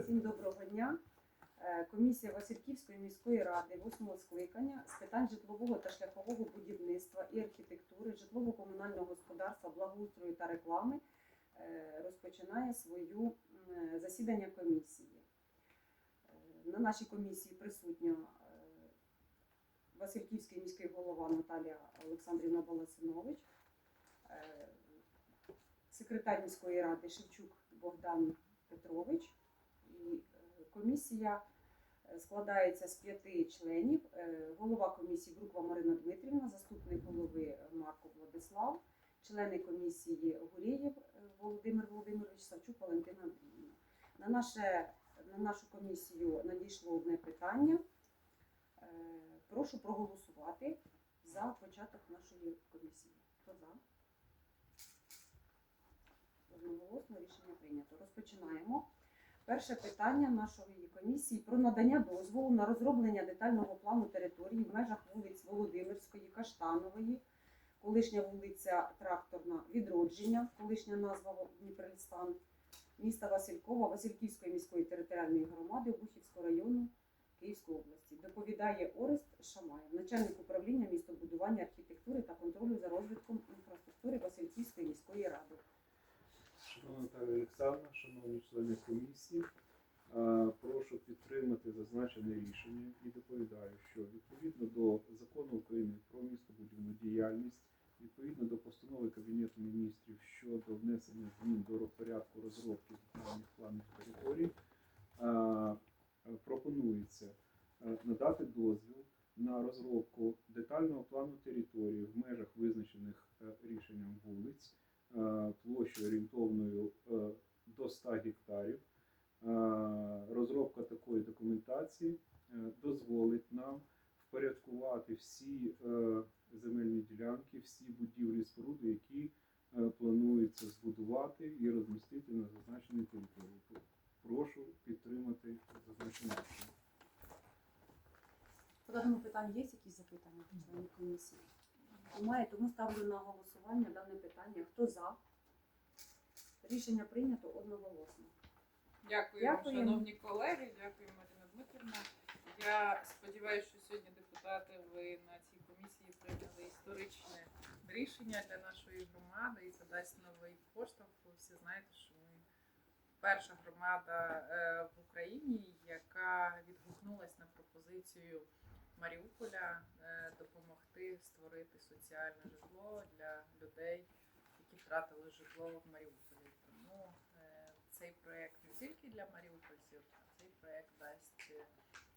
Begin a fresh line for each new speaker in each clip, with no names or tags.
Всім доброго дня. Е, Комісія Васильківської міської ради восьмого скликання з питань житлового та шляхового будівництва і архітектури, житлово-комунального господарства, благоустрою та реклами е, розпочинає свою засідання комісії. Е, На нашій комісії присутня е, Васильківський міський голова Наталія Олександрівна Баласинович, е, секретар міської ради Шевчук Богдан Петрович. Е, комісія е, складається з п'яти членів. Е, Голова комісії Бруква Марина Дмитрівна, заступник голови Марко Владислав, члени комісії Гурєєв Володимир Володимирович, Савчук Валентина Андріївна. На, наше, на нашу комісію надійшло одне питання. Прошу проголосувати за початок нашої комісії. Хто за? Одноголосно рішення прийнято. Розпочинаємо. Перше питання нашої комісії про надання дозволу на розроблення детального плану території в межах вулиць Володимирської, Каштанової, колишня вулиця Тракторна, Відродження, колишня назва Дніпрельстан, міста Василькова, Васильківської міської територіальної громади Обухівського району Київської області. Доповідає Орест Шамаєв, начальник управління містобудування, архітектури та контролю за розвитком інфраструктури Васильківської міської ради.
Шановна Наталія Олександровна, шановні члени комісії, підтримати рішення і доповідаю, що відповідно до закону України про містобудівну діяльність, відповідно до постанови Кабінету міністрів щодо внесення змін до порядку розробки детальних планів територій, пропонується надати дозвіл на розробку детального плану території в межах визначених е, рішенням вулиць площею орієнтовною е, до 100 гектарів. Е, Розробка такої документації е, дозволить нам впорядкувати всі е, земельні ділянки, всі будівлі споруди, які планується збудувати і розмістити на зазначеній території. Прошу підтримати зазначене.
По даному питанню є якісь запитання членів комісії? Немає, тому ставлю на голосування дане питання. Хто за? Рішення прийнято одноголосно.
Дякую,
Дякуємо.
шановні колеги, дякую, Марина Дмитрівна. Я сподіваюся, що сьогодні депутати ви на цій комісії прийняли історичне рішення для нашої громади і задасть новий поштовх. Ви всі знаєте, що ми перша громада е, в Україні, яка відгукнулась на пропозицію Маріуполя е, допомогти створити соціальне житло для людей, які втратили житло в Маріуполі. Цей проект не тільки для маріупольців, а цей проект дасть е,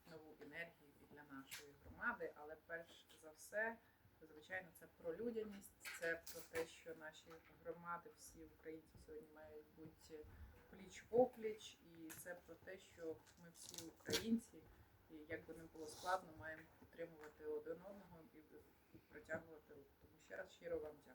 нову енергію і для нашої громади. Але перш за все, звичайно, це про людяність, це про те, що наші громади, всі українці сьогодні мають бути пліч опліч, і це про те, що ми всі українці, і як би не було складно, маємо підтримувати один одного і протягувати руку. Тому ще раз щиро вам дякую.